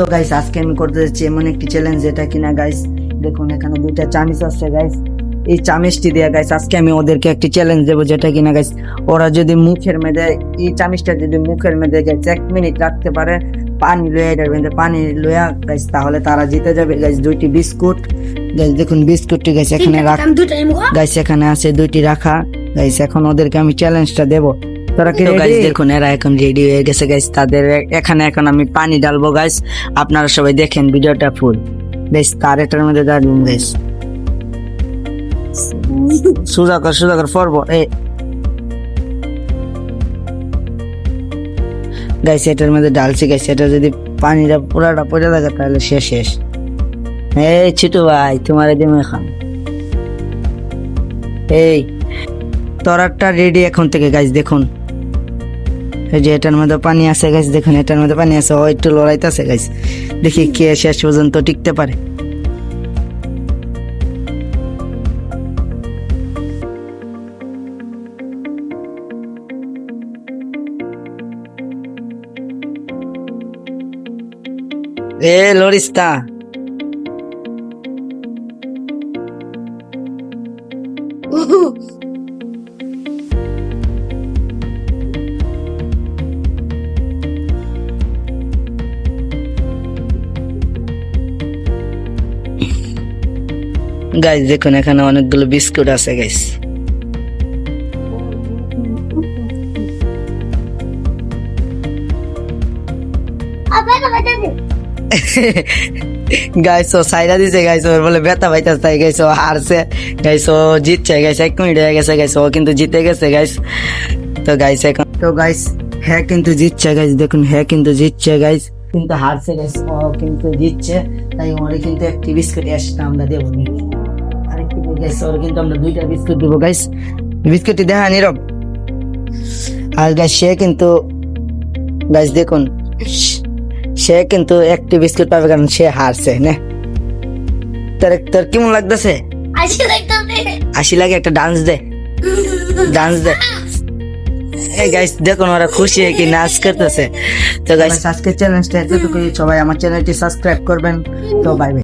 তো গাইস আজকে আমি করতে যাচ্ছি এমন একটি চ্যালেঞ্জ যেটা কিনা গাইস দেখুন এখানে দুইটা চামিচ আছে গাইস এই চামিচটি দিয়ে গাইস আজকে আমি ওদেরকে একটি চ্যালেঞ্জ দেবো যেটা কিনা গাইস ওরা যদি মুখের মধ্যে এই চামিচটা যদি মুখের মধ্যে গাইস এক মিনিট রাখতে পারে পানি এটার মধ্যে পানি লইয়া গাইস তাহলে তারা জিতে যাবে। গাইস দুইটি বিস্কুট গাইস দেখুন বিস্কুটটি গাইস এখানে রাখ গাইস এখানে আছে দুইটি রাখা। গাইস এখন ওদেরকে আমি চ্যালেঞ্জটা দেব। তোরা কি গাইস দেখুন এরা এখন রেডি হয়ে গেছে গাইস তাদের এখানে এখন আমি পানি ডালবো গাইস আপনারা সবাই দেখেন ভিডিওটা ফুল বেশ তার এটার মধ্যে দাঁড়িয়ে গাইস কর পর্ব এ। গাইস এটার মধ্যে ডালছি গাইস এটা যদি পানিটা পুরাটা পড়ে থাকে তাহলে শেষ শেষ। এই ছোট ভাই তোমার দিম এখন। এই তরারটা রেডি এখন থেকে গাছ দেখুন। এই যে এটার মধ্যে পানি আছে গাছ দেখুন, এটার মধ্যে পানি আছে। ও একটু লড়াইতেছে গাছ দেখি কে শেষ পর্যন্ত টিকতে পারে। এ, লরিস্তা। গাইস দেখুন, এখানে অনেকগুলো বিস্কুট আছে গাইস আবার বাজা দে গাইস ও সাইডা দিছে গাইস ওর বলে ব্যথা পাইতাছে, তাই গাইস ও হারছে। গাইস ও জিতছে গাইস এক মিনিট হয়ে গেছে গাইস ও কিন্তু জিতে গেছে গাইস তো গাইস এখন তো গাইস হ্যাঁ কিন্তু জিতছে গাইস দেখুন হ্যাঁ কিন্তু জিতছে গাইস কিন্তু হারছে গাইস ও কিন্তু জিতছে, তাই ওরে কিন্তু একটি বিস্কুট এসটা আমরা দেবো আরেকটি গাইস ওর কিন্তু আমরা দুইটা বিস্কুট দেবো গাইস বিস্কুটটি দেখা নীরব। আর গাইস সে কিন্তু গাইস দেখুন সে কিন্তু একটি বিস্কুট পাবে কারণ সে হারছে না। তোর তোর কেমন লাগতেছে? আসি আশি লাগে একটা ডান্স দে। ডান্স দে। এই গাইস দেখুন ওরা খুশি হয়ে কি নাচ করতেছে। তো গাইস আজকে চ্যালেঞ্জটা এতটুকুই। সবাই আমার চ্যানেলটি সাবস্ক্রাইব করবেন। তো বাই বাই